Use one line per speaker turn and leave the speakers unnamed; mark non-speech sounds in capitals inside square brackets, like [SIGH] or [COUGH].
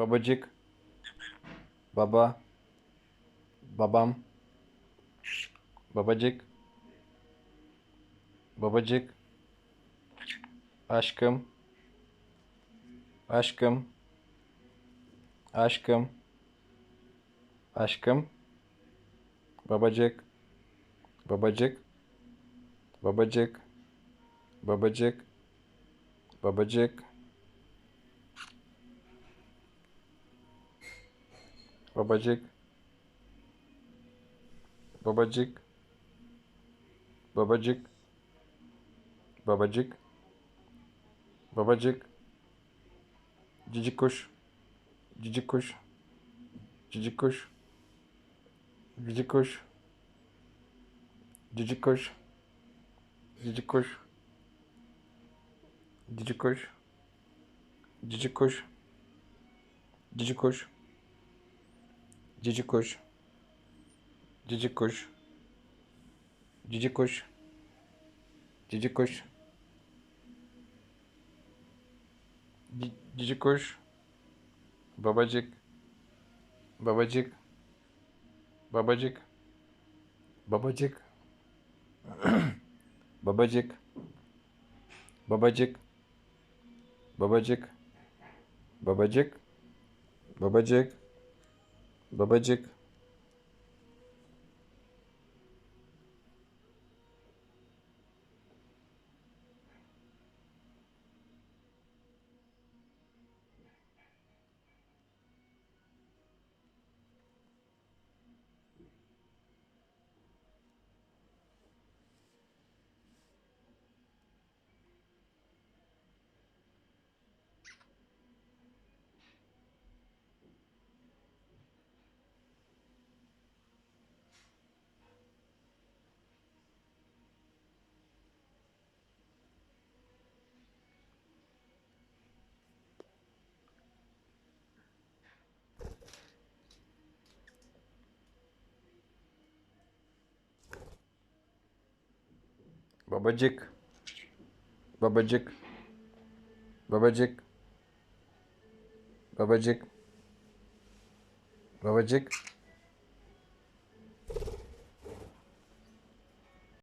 Babacık. Baba. Babam. Babacık. Babacık. Aşkım. Aşkım. Aşkım. Aşkım. Babacık. Babacık. Babacık. Babacık. Babacık. Babacık. Babacık. Babacık. Babacık. Babacık. Cici kuş. Cici kuş. Cici kuş. Cici kuş. Cici kuş. Cici kuş. Cici kuş. Cici kuş. Cici kuş. Cici kuş. Cici kuş. Cici kuş. Cici kuş. Ci- Cici kuş. [CLEARS THROAT] Babacık. Babacık. Babacık. Babacık. Babacık. Babacık. Babacık. Babacık. Babacık. Babacık. Babacık. Babacık. Babacık. Babacık. Babacık.